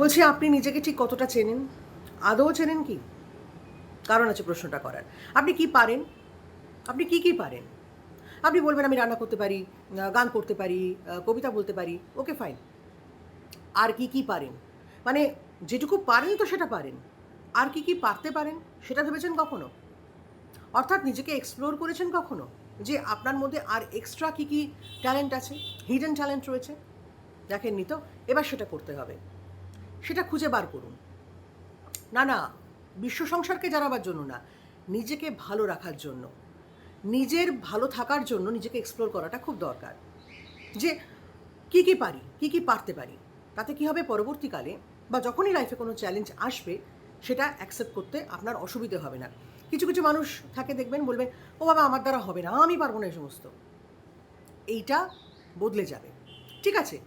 বলছি, আপনি নিজেকে ঠিক কতটা চেনেন? আদৌ চেনেন কি? কারণ আছে প্রশ্নটা করার। আপনি কি পারেন? আপনি কি কি পারেন? আপনি বলবেন, আমি রান্না করতে পারি গান করতে পারি কবিতা বলতে পারি, ওকে, ফাইন। আর কি কি পারেন? মানে যেটুকু পারেন তো সেটা পারেন। আর কি কি পারতে পারেন সেটা ভেবেছেন কখনো? অর্থাৎ নিজেকে এক্সপ্লোর করেছেন কখনো? যে আপনার মধ্যে আর এক্সট্রা কি কি ট্যালেন্ট আছে? হিডেন ট্যালেন্ট রয়েছে? দেখেননি তো? এবার সেটা করতে হবে। সেটা খুঁজে বার করুন। না না, বিশ্ব সংসারকে জানাবার জন্য না, নিজেকে ভালো রাখার জন্য। নিজের ভালো থাকার জন্য নিজেকে এক্সপ্লোর করাটা খুব দরকার। যে কি কি পারি, কি কি পারতে পারি, তাতে কি হবে পরবর্তীকালে বা যখনই লাইফে কোনো চ্যালেঞ্জ আসবে, সেটা অ্যাকসেপ্ট করতে আপনার অসুবিধে হবে না। কিছু কিছু মানুষ থাকে দেখবেন বলবেন ও বাবা, আমার দ্বারা হবে না, আমি পারব না এই সমস্ত। এইটা বদলে যাবে। ঠিক আছে,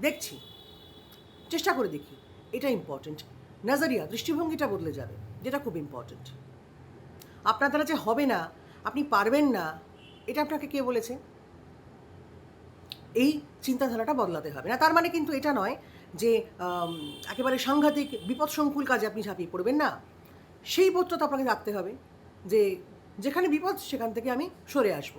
দেখছি। চেষ্টা করে দেখি। এটা ইম্পর্ট্যান্ট নাজারিয়া দৃষ্টিভঙ্গিটা বদলে যাবে, যেটা খুব ইম্পর্ট্যান্ট আপনার দ্বারা যে হবে না, আপনি পারবেন না, এটা আপনাকে কে বলেছে? এই চিন্তাধারাটা বদলাতে হবে। না, তার মানে কিন্তু এটা নয় যে একেবারে সাংঘাতিক বিপদসংকুল কাজে আপনি ঝাঁপিয়ে পড়বেন না। সেই বোধটা তো আপনাকে রাখতে হবে যে, যেখানে বিপদ, সেখান থেকে আমি সরে আসব।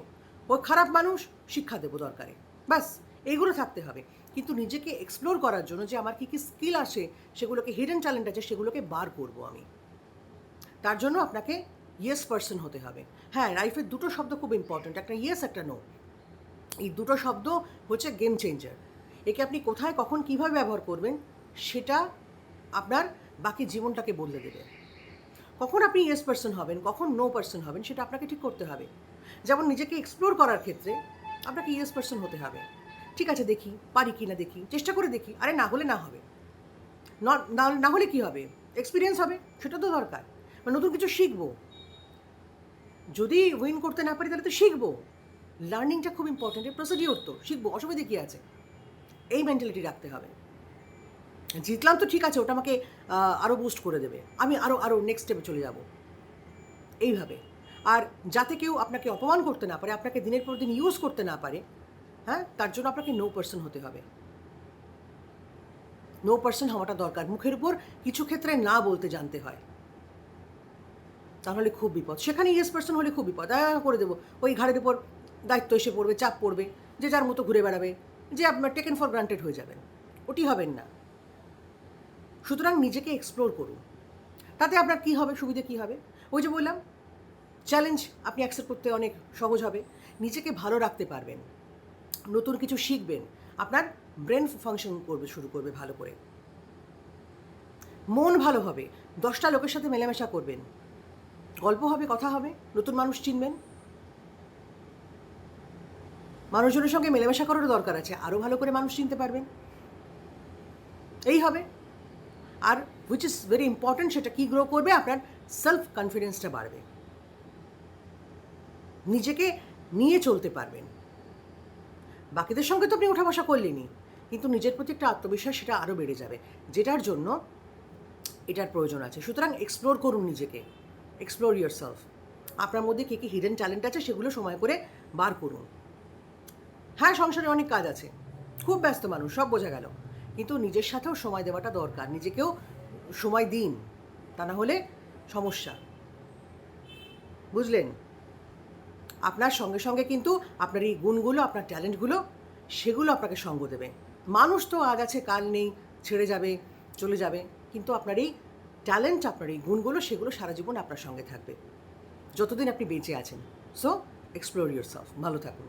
ও খারাপ মানুষ শিক্ষা দেবো দরকারে। ব্যাস। এইগুলো থাকতে হবে। কিন্তু নিজেকে এক্সপ্লোর করার জন্য যে আমার কী কী স্কিল আসে, সেগুলোকে হিডেন ট্যালেন্ট আছে, সেগুলোকে বার করব আমি। তার জন্য আপনাকে ইয়েস পার্সন হতে হবে। হ্যাঁ লাইফের দুটো শব্দ খুব ইম্পর্ট্যান্ট একটা ইয়েস একটা নো এই দুটো শব্দ হচ্ছে গেম চেঞ্জার একে আপনি কোথায়, কখন, কীভাবে ব্যবহার করবেন, সেটা আপনার বাকি জীবনটাকে বদলে দেবে। কখন আপনি ইয়েস পার্সন হবেন, কখন নো পার্সন হবেন, সেটা আপনাকে ঠিক করতে হবে। যেমন নিজেকে এক্সপ্লোর করার ক্ষেত্রে আপনাকে ইয়েস পার্সন হতে হবে। ঠিক আছে, দেখি, পারি কি না দেখি, চেষ্টা করে দেখি, আরে না হলে না হবে। ন- হলে কি হবে? এক্সপিরিয়েন্স হবে, সেটা তো দরকার। মানে নতুন কিছু শিখব। যদি উইন করতে না পারি, তাহলে তো শিখব। লার্নিংটা খুব ইম্পর্টেন্ট প্রসিডিওর তো, শিখব, অসুবিধে কী আছে? এই মেন্টালিটি রাখতে হবে। জিতলাম তো ঠিক আছে, ওটা আমাকে আরও বুস্ট করে দেবে। আমি আরও আরও নেক্সট স্টেপে চলে যাব। এইভাবে। আর যাতে কেউ আপনাকে অপমান করতে না পারে, আপনাকে দিনের পর দিন ইউজ করতে না পারে হ্যাঁ তার জন্য আপনাকে নো পার্সন হতে হবে। নো পার্সন হওয়াটা দরকার। মুখের উপর কিছু ক্ষেত্রে না বলতে জানতে হয়। তাহলে খুব বিপদ। সেখানে ইয়েস পার্সন হলে খুব বিপদ। করে দেবো। ওই ঘাড়ের উপর দায়িত্ব এসে পড়বে, চাপ পড়বে, যে যার মতো ঘুরে বেড়াবে, যে আপনার টেকেন ফর গ্রান্টেড হয়ে যাবেন। ওটি হবেন না। সুতরাং নিজেকে এক্সপ্লোর করুন। তাতে আপনার কী হবে? সুবিধে কী হবে? ওই যে বললাম চ্যালেঞ্জ আপনি অ্যাকসেপ্ট করতে অনেক সহজ হবে। নিজেকে ভালো রাখতে পারবেন। নতুন কিছু শিখবেন, আপনার ব্রেন ফাংশন করবে, শুরু করবে ভালো করে। মন ভালো হবে, দশটা লোকের সাথে মেলামেশা করবেন। গল্প হবে, কথা হবে, নতুন মানুষ চিনবেন। মানুষজনের সঙ্গে মেলামেশা করারও দরকার আছে আরও ভালো করে মানুষ চিনতে পারবেন। এই হবে। আর হুইচ ইজ ভেরি ইম্পর্ট্যান্ট সেটা কী গ্রো করবে? আপনার সেলফ কনফিডেন্সটা বাড়বে। নিজেকে নিয়ে চলতে পারবেন। বাকিদের সঙ্গে তো আপনি ওঠা বসা করলেনই। কিন্তু নিজের প্রতি একটা আত্মবিশ্বাস সেটা আরও বেড়ে যাবে। যেটার জন্য এটার প্রয়োজন আছে। সুতরাং এক্সপ্লোর করুন নিজেকে। এক্সপ্লোর ইয়ার সেলফ আপনার মধ্যে কী কী হিডেন ট্যালেন্ট আছে সেগুলো সময় করে বার করুন। হ্যাঁ সংসারে অনেক কাজ আছে। খুব ব্যস্ত মানুষ, সব বোঝা গেল। কিন্তু নিজের সাথেও সময় দেওয়াটা দরকার। নিজেকেও সময় দিন। তা না হলে সমস্যা। বুঝলেন? আপনার সঙ্গে সঙ্গে কিন্তু আপনার এই গুণগুলো, আপনার ট্যালেন্টগুলো সেগুলো আপনাকে সঙ্গ দেবে। মানুষ তো আজ আছে, কাল নেই, ছেড়ে যাবে, চলে যাবে, কিন্তু আপনার এই ট্যালেন্ট আপনার এই গুণগুলো, সেগুলো সারা জীবন আপনার সঙ্গে থাকবে। যতদিন আপনি বেঁচে আছেন। সো এক্সপ্লোর ইউর সফ ভালো থাকুন।